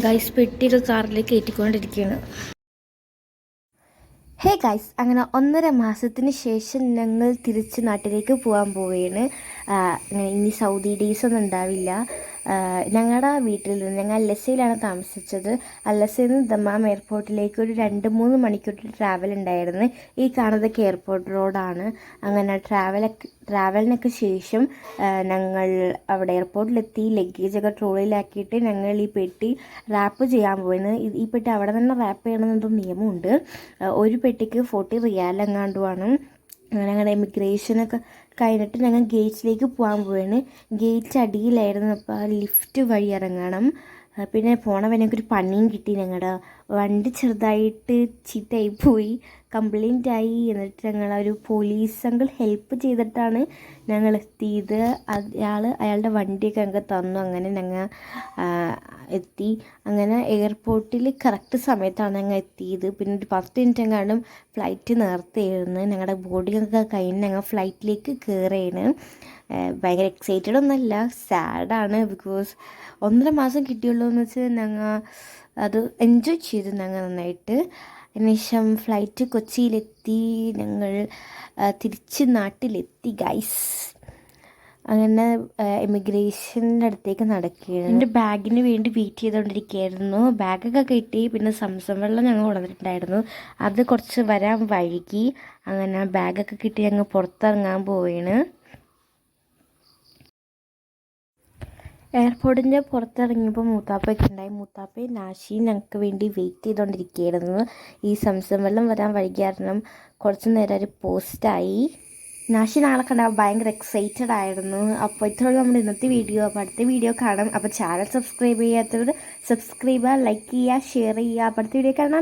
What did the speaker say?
Guys പെട്ടിയൊക്കെ കാറിലേക്ക് കയറ്റിക്കൊണ്ടിരിക്കുകയാണ്. Hey guys അങ്ങനെ ഒന്നര മാസത്തിന് ശേഷം ഞങ്ങൾ തിരിച്ച് നാട്ടിലേക്ക് പോകാൻ പോവുകയാണ്. ഇനി സൗദി ഡേയ്സ് ഒന്നും ഉണ്ടാവില്ല. ഞങ്ങളുടെ വീട്ടിൽ നിന്ന് ഞങ്ങൾ അല്ലസയിലാണ് താമസിച്ചത്. അല്ലസയിൽ നിന്ന് ദമാം എയർപോർട്ടിലേക്ക് ഒരു രണ്ട് മൂന്ന് മണിക്കൂർ ട്രാവൽ ഉണ്ടായിരുന്നു. ഈ കാണുന്നതൊക്കെ എയർപോർട്ട് റോഡാണ്. അങ്ങനെ ട്രാവലൊക്കെ ട്രാവലിനൊക്കെ ശേഷം ഞങ്ങൾ അവിടെ എയർപോർട്ടിലെത്തി ലഗേജൊക്കെ ട്രോളിലാക്കിയിട്ട് ഞങ്ങൾ ഈ പെട്ടി റാപ്പ് ചെയ്യാൻ പോയിരുന്നു. ഈ പെട്ടി അവിടെ തന്നെ റാപ്പ് ചെയ്യണമെന്നൊരു നിയമമുണ്ട്. ഒരു പെട്ടിക്ക് ഫോർട്ടി റിയാൽ എങ്ങാണ്ടുമാണ് അങ്ങനെ ഞങ്ങളുടെ ഇമിഗ്രേഷനൊക്കെ കഴിഞ്ഞിട്ട് ഞങ്ങൾ ഗേറ്റിലേക്ക് പോകാൻ പോവാണ്. ഗേറ്റ് അടിയിലായിരുന്നു. അപ്പോൾ ആ ലിഫ്റ്റ് വഴി ഇറങ്ങണം. പിന്നെ പോണ വരെ ഒരു പണിയും കിട്ടി ഞങ്ങളുടെ വണ്ടി ചെറുതായിട്ട് ചീത്തയായി പോയി. കംപ്ലൈന്റ് ആയി. എന്നിട്ട് ഞങ്ങൾ ഒരു പോലീസ് അങ്കിൾ ഹെൽപ്പ് ചെയ്തിട്ടാണ് ഞങ്ങൾ എത്തിയത്. അയാൾ അയാളുടെ വണ്ടിയൊക്കെ ഞങ്ങൾക്ക് തന്നു. അങ്ങനെ ഞങ്ങൾ എത്തി. അങ്ങനെ എയർപോർട്ടിൽ കറക്റ്റ് സമയത്താണ് ഞങ്ങൾ എത്തിയത്. പിന്നെ ഒരു പത്ത് മിനിറ്റ് എങ്ങാണ്ടും ഫ്ലൈറ്റ് നേരത്തെയായിരുന്നു ഞങ്ങളുടെ ബോർഡിങ്ങൊക്കെ കഴിഞ്ഞ് ഞങ്ങൾ ഫ്ലൈറ്റിലേക്ക് കയറുകയാണ് ഭയങ്കര എക്സൈറ്റഡ് ഒന്നല്ല. സാഡാണ് ബിക്കോസ് ഒന്നര മാസം കിട്ടിയുള്ളൂ എന്ന് വെച്ചാൽ ഞങ്ങൾ അത് എൻജോയ് ചെയ്തു ഞങ്ങൾ നന്നായിട്ട്. അതിനുശേഷം ഫ്ലൈറ്റ് കൊച്ചിയിലെത്തി. ഞങ്ങൾ തിരിച്ച് നാട്ടിലെത്തി ഗൈസ് അങ്ങനെ ഇമിഗ്രേഷന്റെ അടുത്തേക്ക് നടക്കുകയാണ്. എന്റെ ബാഗിന് വേണ്ടി വെയിറ്റ് ചെയ്തുകൊണ്ടിരിക്കുകയായിരുന്നു ബാഗൊക്കെ കിട്ടി. പിന്നെ സംസം വെള്ളം ഞങ്ങൾ കൊണ്ടുവന്നിട്ടുണ്ടായിരുന്നു. അത് കുറച്ച് വരാൻ വൈകി. അങ്ങനെ ബാഗൊക്കെ കിട്ടി ഞങ്ങൾ പുറത്തിറങ്ങാൻ പോവുകയാണ്. എയർപോർട്ടിന്റെ പുറത്തിറങ്ങിയപ്പോൾ മൂത്താപ്പയൊക്കെ ഉണ്ടായി. മൂത്താപ്പയും നാശിയും ഞങ്ങൾക്ക് വേണ്ടി വെയിറ്റ് ചെയ്തുകൊണ്ടിരിക്കുകയായിരുന്നു ഈ സംസം വെള്ളം വരാൻ വൈകിയ കാരണം കുറച്ച് നേരം ഒരു പോസ്റ്റായി നാശി നാളെ കണ്ടാൽ ഭയങ്കര എക്സൈറ്റഡ് ആയിരുന്നു. അപ്പോൾ ഇത്രയുള്ള നമ്മുടെ ഇന്നത്തെ വീഡിയോ അപ്പോൾ അടുത്ത വീഡിയോ കാണാം. അപ്പോൾ ചാനൽ സബ്സ്ക്രൈബ് ചെയ്യാത്തവർ സബ്സ്ക്രൈബ് ചെയ്യുക ലൈക്ക് ചെയ്യുക ഷെയർ ചെയ്യുക. അപ്പോൾ അടുത്ത വീഡിയോ കാണാം.